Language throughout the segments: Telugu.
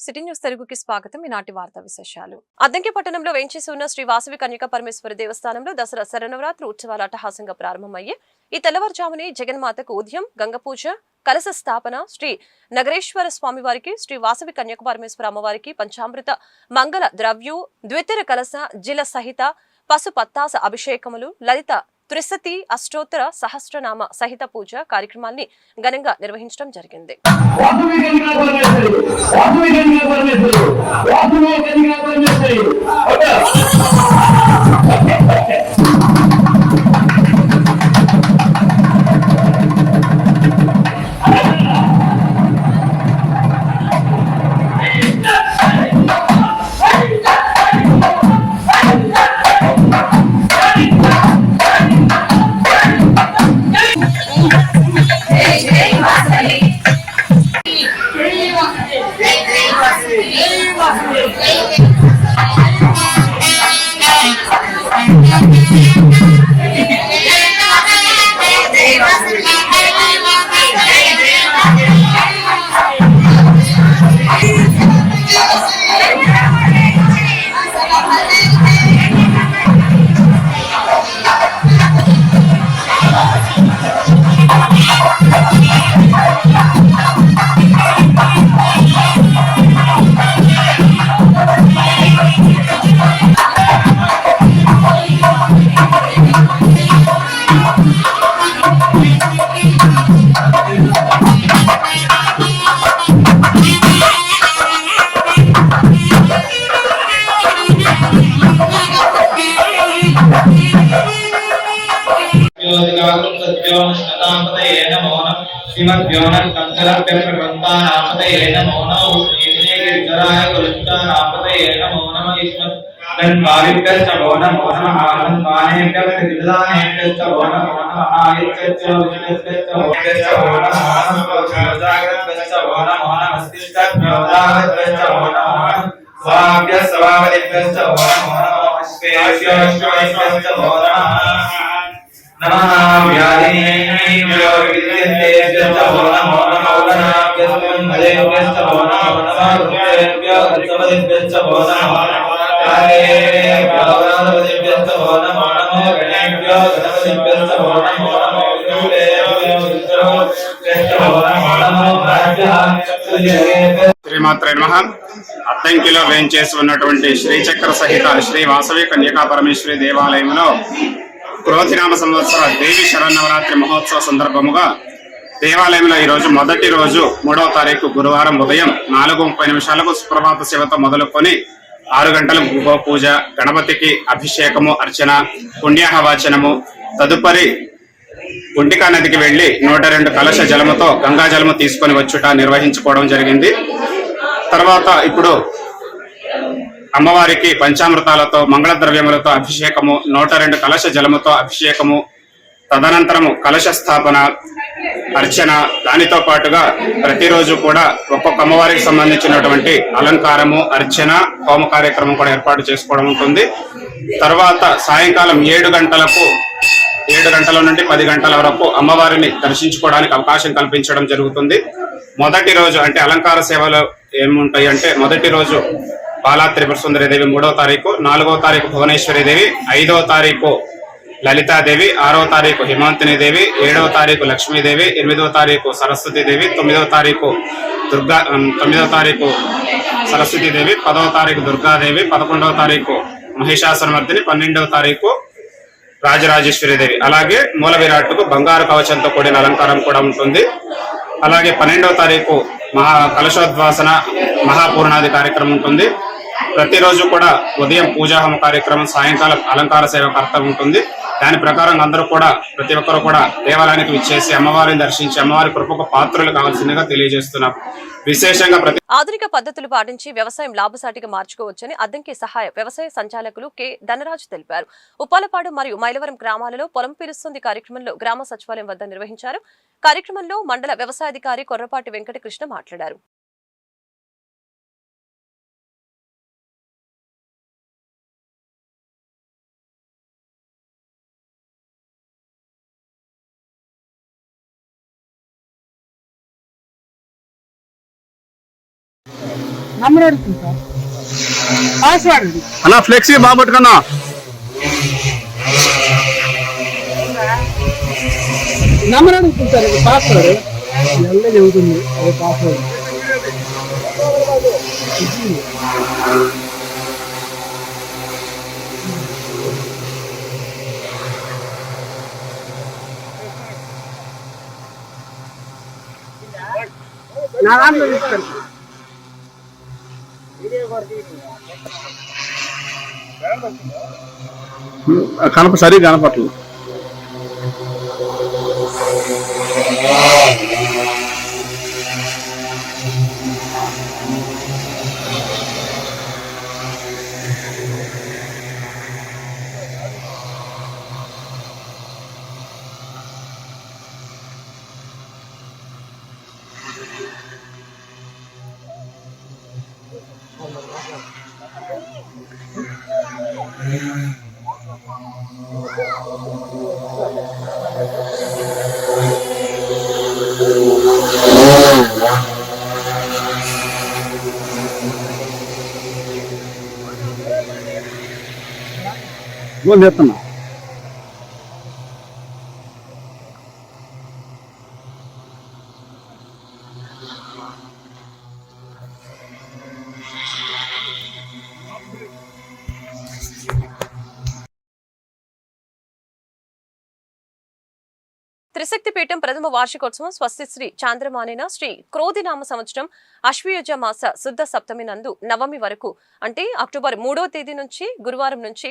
సిటీ న్యూస్ తెలుగుకి స్వాగతం. ఈనాటి వార్తా విశేషాలు. అద్దంకి పట్టణంలో వేంచేసి ఉన్న శ్రీ వాసవి కన్యక పరమేశ్వర దేవస్థానంలో దసరా శరణవరాత్రి ఉత్సవాలు అట్టహాసంగా ప్రారంభమయ్యే ఈ తెల్లవారుజామునే జగన్మాతకు ఉదయం గంగ పూజ కలశ స్థాపన శ్రీ నగరేశ్వర స్వామివారికి శ్రీ వాసవి కన్యక పరమేశ్వర అమ్మవారికి పంచామృత మంగళ ద్రవ్యు ద్వితీయ కలశ జిల సహిత పశుపత్తాస అభిషేకములు లలిత త్రిశతి అష్టోత్తర సహస్రనామ సహిత పూజ కార్యక్రమాల్ని ఘనంగా నిర్వహించడం జరిగింది నమః శ్రీమద్యోనం కంకలభ్యప్రబంధానాపతయే నమో నమః శ్రీగిరిచరాయ కులుష్టానాపతయే నమో నమః ఇస్మత్ తన్మాలిభ్యశ్చ భో నమో నమః ఆనందానేభ్యః ప్రతిదానేభ్యశ్చ భో నమో నమః ఆయుష్యశ్చ విష్ణుశ్చ భోగశ్చ భో నమో నమః జాగ్రత్శ్చ భో నమో నమః స్థిష్టభ్యోదాగత్శ్చ భో నమో నమః స్వాభ్య స్వావదిభ్యశ్చ భో నమో నమః శ్రీమాత్రే నమ. అద్దంకిలో వేంచేసి ఉన్నటువంటి శ్రీచక్ర సహిత శ్రీ వాసవి కన్యకా పరమేశ్వరి దేవాలయంలో క్రోధినామ సంవత్సర దేవి శరన్నవరాత్రి మహోత్సవ సందర్భముగా దేవాలయంలో ఈరోజు మొదటి రోజు మూడవ తారీఖు గురువారం ఉదయం నాలుగు ముప్పై నిమిషాలకు సుప్రభాత సేవతో మొదలుకొని ఆరు గంటలకు గృహ పూజ గణపతికి అభిషేకము అర్చన పుణ్యాహవాచనము తదుపరి గుంటికా నదికి వెళ్ళి నూట రెండు కలశ జలముతో గంగా జలము తీసుకొని వచ్చుట నిర్వహించుకోవడం జరిగింది. తర్వాత ఇప్పుడు అమ్మవారికి పంచామృతాలతో మంగళ ద్రవ్యములతో అభిషేకము నూట రెండు కలశ జలముతో అభిషేకము తదనంతరము కలశ స్థాపన అర్చన దానితో పాటుగా ప్రతిరోజు కూడా ఒక్కొక్క అమ్మవారికి సంబంధించినటువంటి అలంకారము అర్చన హోమ కార్యక్రమం కూడా ఏర్పాటు చేసుకోవడం ఉంటుంది. తర్వాత సాయంకాలం ఏడు గంటలకు ఏడు గంటల నుండి పది గంటల వరకు అమ్మవారిని దర్శించుకోవడానికి అవకాశం కల్పించడం జరుగుతుంది. మొదటి రోజు అంటే అలంకార సేవలు ఏముంటాయి అంటే మొదటి రోజు బాలా త్రిపురసుందరి దేవి మూడవ తారీఖు నాలుగవ తారీఖు భువనేశ్వరి దేవి ఐదవ తారీఖు లలితాదేవి ఆరవ తారీఖు హిమాంతిని దేవి ఏడవ తారీఖు లక్ష్మీదేవి ఎనిమిదవ తారీఖు సరస్వతి దేవి తొమ్మిదవ తారీఖు దుర్గా తొమ్మిదవ తారీఖు సరస్వతి దేవి పదవ తారీఖు దుర్గాదేవి పదకొండవ తారీఖు మహిషాసురమర్దిని పన్నెండవ తారీఖు రాజరాజేశ్వరి దేవి. అలాగే మూల విరాట్కు బంగారు కవచంతో కూడిన అలంకారం కూడా ఉంటుంది. అలాగే పన్నెండవ తారీఖు మహా కలశోద్వాసన మహాపూర్ణాది కార్యక్రమం ఉంటుంది. ప్రతిరోజు కూడా ఉదయం పూజాహోమ కార్యక్రమం సాయంకాలం అలంకార సేవ కర్తవ్యం ఉంటుంది. దాని ప్రకారం అందరూ కూడా ప్రతి ఒక్కరు కూడా దేవాలయానికి విచ్చేసి అమ్మవారిని దర్శించి అమ్మవారి కృపకు పాత్రలు కావాల్సిందిగా తెలియజేస్తున్నాం. విశేషంగా ప్రతి ఆధునిక పద్ధతులు పాటించి వ్యవసాయం లాభసాటిగా మార్చుకోవచ్చని అద్దంకి సహాయ వ్యవసాయ సంచాలకులు కె ధనరాజు తెలిపారు. ఉప్పాలపాడు మరియు మైలవరం గ్రామాలలో పొలం పిలుస్తుంది కార్యక్రమంలో గ్రామ సచివాలయం వద్ద నిర్వహించారు. కార్యక్రమంలో మండల వ్యవసాయాధికారి కొర్రపాటి వెంకటకృష్ణ మాట్లాడారు. నంబర్ అడుగుతుంది సార్ పాస్వర్డ్ అన్న ఫ్లెక్సీ బాగా పట్టుకున్నా నంబర్ అడుగుతుంది సార్ ఇది పాస్వర్డ్ ఎంత చెబుతుంది అది పాస్వర్డ్ నా దాంట్లో తీసుకోండి కనప సరిగా కనపట్లేదు. Boleta também. త్రిశక్తి పీఠం ప్రథమ వార్షికోత్సవం స్వస్తిశ్రీ చాంద్రమానేన శ్రీ క్రోధినామ సంవత్సరం అశ్వయుజ మాస శుద్ధ సప్తమి నందు నవమి వరకు అంటే అక్టోబర్ మూడవ తేదీ నుంచి గురువారం నుంచి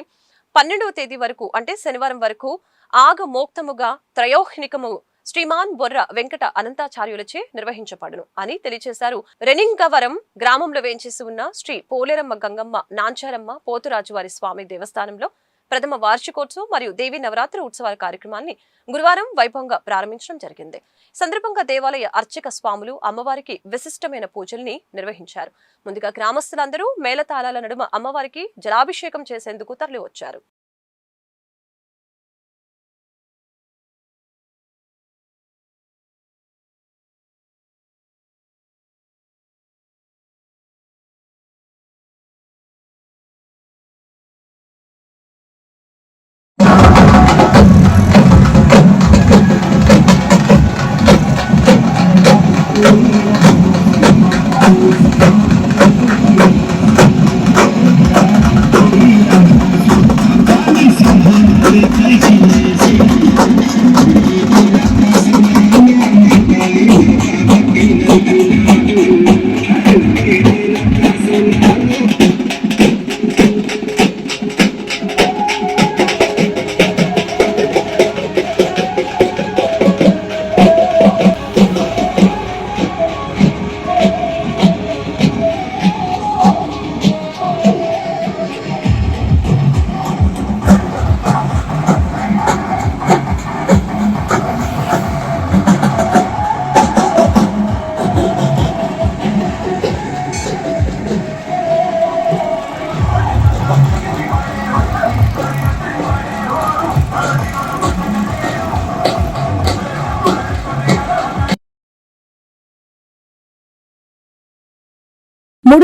పన్నెండవ తేదీ వరకు అంటే శనివారం వరకు ఆగమోక్తముగా త్రయోహ్నికము శ్రీమాన్ బొర్ర వెంకట అనంతాచార్యులచే నిర్వహించబడును అని తెలియజేశారు రెనింగవరం గ్రామంలో వేయించేసి ఉన్న శ్రీ పోలేరమ్మ గంగమ్మ నాంచారమ్మ పోతురాజువారి స్వామి దేవస్థానంలో ప్రథమ వార్షికోత్సవం మరియు దేవి నవరాత్రి ఉత్సవాల కార్యక్రమాన్ని గురువారం వైభవంగా ప్రారంభించడం జరిగింది. సందర్భంగా దేవాలయ అర్చక స్వాములు అమ్మవారికి విశిష్టమైన పూజల్ని నిర్వహించారు. ముందుగా గ్రామస్తులందరూ మేళతాళాల నడుమ అమ్మవారికి జలాభిషేకం చేసేందుకు తరలివచ్చారు.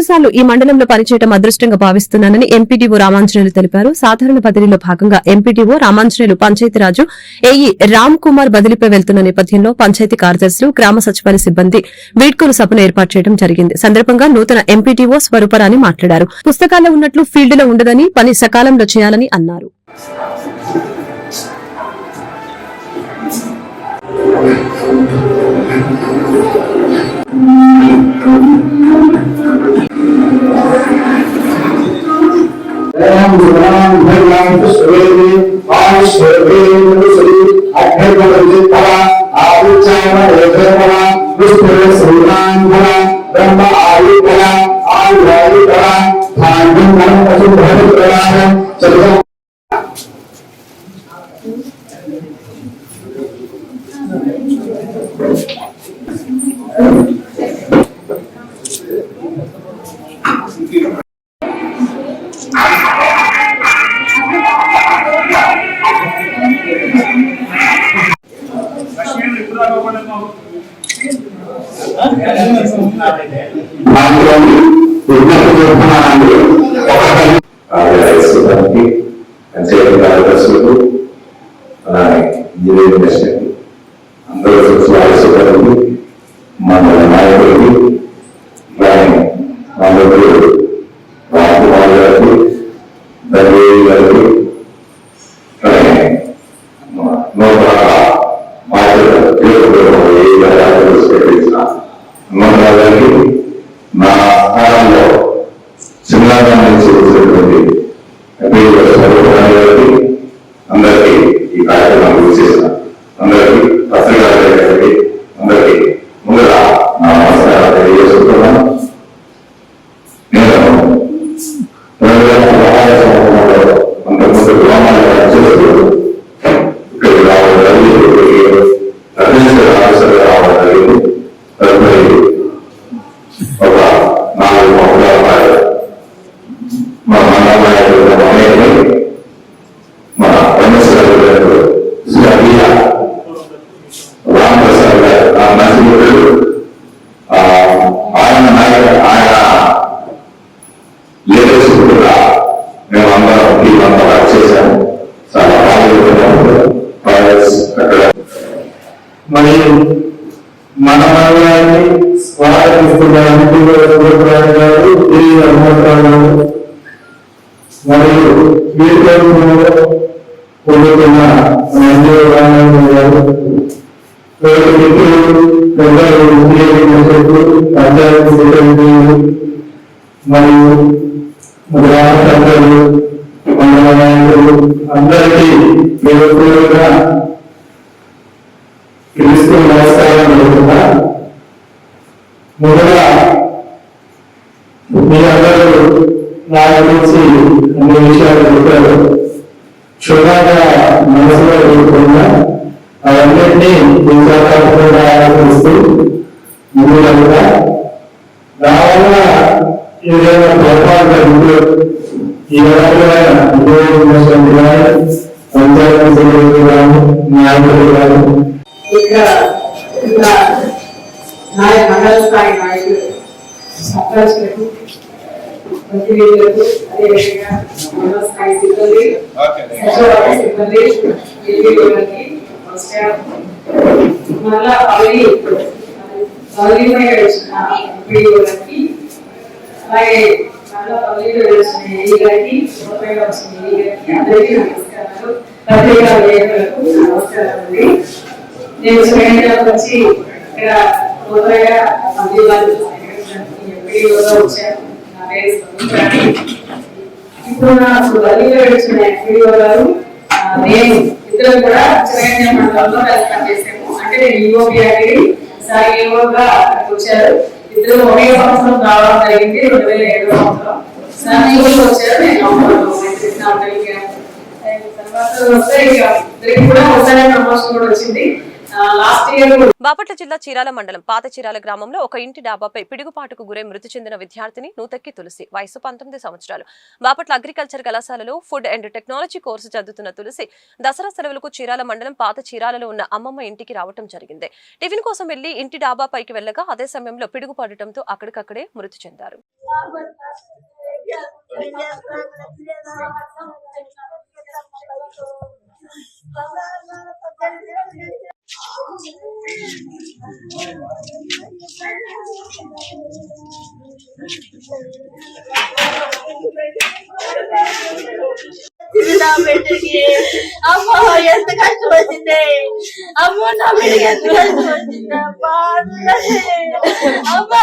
మూడుసార్లు ఈ మండలంలో పనిచేయడం అదృష్టంగా భావిస్తున్నానని ఎంపీడీఓ రామాంజనేయులు తెలిపారు. సాధారణ బదిలీలో భాగంగా ఎంపీడీఓ రామాంజనేయులు పంచాయతీరాజు ఏఈ రామ్ కుమార్ బదిలీపై వెళ్తున్న నేపథ్యంలో పంచాయతీ కార్యదర్శులు గ్రామ సచివాలయ సిబ్బంది వీడ్కోలు సభను ఏర్పాటు చేయడం జరిగింది. సందర్భంగా నూతన ఎంపీడీఓ స్వరూపరాని మాట్లాడారు. పుస్తకాల్లో ఉన్నట్లు ఫీల్డ్లో ఉండదని పని సకాలంలో చేయాలని అన్నారు. Thank you. Thank you. not a చేశాము చాలా అక్కడ మరియు మన మండలాన్ని స్వాగతిస్తున్న సూర్యప్రకాష్ గారు మరియు పొందుతున్న గారు పెద్దలు పంచాయతీ మరియు గ్రామ పెద్దలు మండల నాయకులు అందరికీ పేరుగా క్రీస్తు నమస్కారం జరుగుతున్నా ముందుగా మీ అందరూ నా గురించి అన్ని విషయాలు చెప్పారు. క్షుణ్ణంగా మనసులో పెట్టుకున్నా. అవన్నింటినీ నిజాకారంగా ఆలోచిస్తూ ముందుగా దానివల్ల ఏదైనా పొరపాటు ఈ రకమైన మండల స్థాయి నాయకులు సర్పంచ్లకు ప్రతినిధులకు అదేవిధంగా మండల స్థాయి సిబ్బంది సచివాలయ సిబ్బంది నమస్కారం మళ్ళా వచ్చిన అలాగే మళ్ళా పల్లిలో వచ్చిన ఏ గారికి వచ్చిన అందరికీ నమస్కారాలు. పత్రికా లేఖలకు నమస్కారం అండి నేను స్వయంగా వచ్చి ఇక్కడ కొత్తగా అభివాదం ఎంపీఓగా వచ్చాను నా పేరు ఇప్పుడు నాకు బదిలీలో వచ్చిన ఎంపీఓ గారు నేను ఇద్దరు కూడా చిరంజీవి మండలంలో కలిసి పనిచేసాము అంటే నేను ఈఓపి అనేది సార్ ఈఓగా వచ్చారు. ఇద్దరు ఒకే సంవత్సరం రావడం జరిగింది రెండు వేల ఏడు సంవత్సరం. సార్ ఈఓకి వచ్చారు నేను తర్వాత వస్తే ఇక ఇద్దరికి కూడా ఒకసారి ప్రమోషన్ కూడా వచ్చింది. బాపట్ల జిల్లా చీరాల మండలం పాత చీరాల గ్రామంలో ఒక ఇంటి డాబాపై పిడుగుపాటుకు గురై మృతి చెందిన విద్యార్థిని నూతక్కి తులసి వయసు పంతొమ్మిది సంవత్సరాలు. బాపట్ల అగ్రికల్చర్ కళాశాలలో ఫుడ్ అండ్ టెక్నాలజీ కోర్సు చదువుతున్న తులసి దసరా సెలవులకు చీరాల మండలం పాత చీరాలలో ఉన్న అమ్మమ్మ ఇంటికి రావటం జరిగింది. టిఫిన్ కోసం వెళ్ళి ఇంటి డాబా పైకి వెళ్ళగా అదే సమయంలో పిడుగుపడటంతో అక్కడికక్కడే మృతి చెందారు. నా బిడ్డకి అమ్మో ఎంత కష్టం వచ్చింది అమ్మో నా బిడ్డకి ఎంత కష్టం వచ్చింది అమ్మా తులసి అమ్మా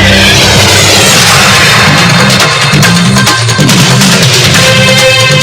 Thank you.